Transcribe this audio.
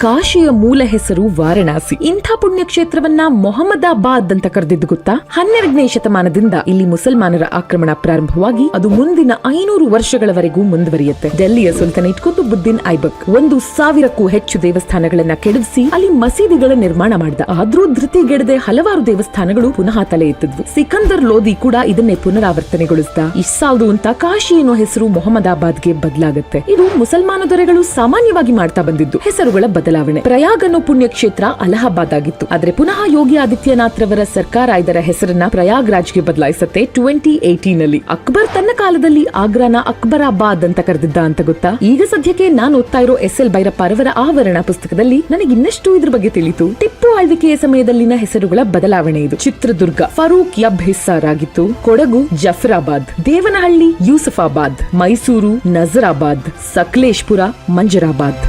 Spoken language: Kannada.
ಕಾಶಿಯ ಮೂಲ ಹೆಸರು ವಾರಣಾಸಿ. ಇಂಥ ಪುಣ್ಯಕ್ಷೇತ್ರವನ್ನ ಮೊಹಮ್ಮದಾಬಾದ್ ಅಂತ ಕರೆದಿದ್ದು ಗೊತ್ತಾ? ಹನ್ನೆರಡನೇ ಶತಮಾನದಿಂದ ಇಲ್ಲಿ ಮುಸಲ್ಮಾನರ ಆಕ್ರಮಣ ಪ್ರಾರಂಭವಾಗಿ ಅದು ಮುಂದಿನ ಐನೂರು ವರ್ಷಗಳವರೆಗೂ ಮುಂದುವರಿಯುತ್ತೆ. ಡೆಲ್ಲಿಯ ಸುಲ್ತಾನೇಟ್ ಕುತುಬುದ್ದೀನ್ ಐಬಕ್ ಒಂದು ಸಾವಿರಕ್ಕೂ ಹೆಚ್ಚು ದೇವಸ್ಥಾನಗಳನ್ನ ಕೆಡಿಸಿ ಅಲ್ಲಿ ಮಸೀದಿಗಳ ನಿರ್ಮಾಣ ಮಾಡಿದ. ಆದ್ರೂ ಧೃತಿಗೆಡದೆ ಹಲವಾರು ದೇವಸ್ಥಾನಗಳು ಪುನಃ ತಲೆ ಎತ್ತಿದ್ವು. ಸಿಕಂದರ್ ಲೋಧಿ ಕೂಡ ಇದನ್ನೇ ಪುನರಾವರ್ತನೆಗೊಳಿಸಿದ. ಇಷ್ಟ್ ಸಾಲದು ಅಂತ ಕಾಶಿ ಎನ್ನುವ ಹೆಸರು ಮೊಹಮ್ಮದಾಬಾದ್ಗೆ ಬದಲಾಗುತ್ತೆ. ಇದು ಮುಸಲ್ಮಾನ ದೊರೆಗಳು ಸಾಮಾನ್ಯವಾಗಿ ಮಾಡ್ತಾ ಬಂದಿದ್ದು. ಹೆಸರುಗಳ ಬದಲಾವಣೆ. ಪ್ರಯಾಗ್ ಅನ್ನೋ ಪುಣ್ಯಕ್ಷೇತ್ರ ಅಲಹಾಬಾದ್ ಆಗಿತ್ತು ಆದ್ರೆ ಪುನಃ ಯೋಗಿ ಆದಿತ್ಯನಾಥ್ ರವರ ಸರ್ಕಾರ ಇದರ ಹೆಸರನ್ನ ಪ್ರಯಾಗ್ ರಾಜ್ಗೆ ಬದಲಾಯಿಸುತ್ತೆ ಟ್ವೆಂಟಿ ಏಟೀನ್ ಅಲ್ಲಿ ಅಕ್ಬರ್ ತನ್ನ ಕಾಲದಲ್ಲಿ ಆಗ್ರಾನ ಅಕ್ಬರಾಬಾದ್ ಅಂತ ಕರೆದಿದ್ದ ಅಂತ ಗೊತ್ತಾ? ಈಗ ಸದ್ಯಕ್ಕೆ ನಾನು ಓದ್ತಾ ಇರೋ ಎಸ್ ಎಲ್ ಭೈರಪ್ಪ ರವರ ಆವರಣ ಪುಸ್ತಕದಲ್ಲಿ ನನಗೆ ಇನ್ನಷ್ಟು ಇದ್ರ ಬಗ್ಗೆ ತಿಳಿತು. ಟಿಪ್ಪು ಆಳ್ವಿಕೆಯ ಸಮಯದಲ್ಲಿನ ಹೆಸರುಗಳ ಬದಲಾವಣೆ ಇದು. ಚಿತ್ರದುರ್ಗ ಫರೂಕ್ ಯಬ್ ಹಿಸ್ಸಾರ್ ಆಗಿತ್ತು ಕೊಡಗು ಜಫರಾಬಾದ್, ದೇವನಹಳ್ಳಿ ಯೂಸಫಾಬಾದ್, ಮೈಸೂರು ನಜರಾಬಾದ್, ಸಕಲೇಶ್ಪುರ ಮಂಜರಾಬಾದ್.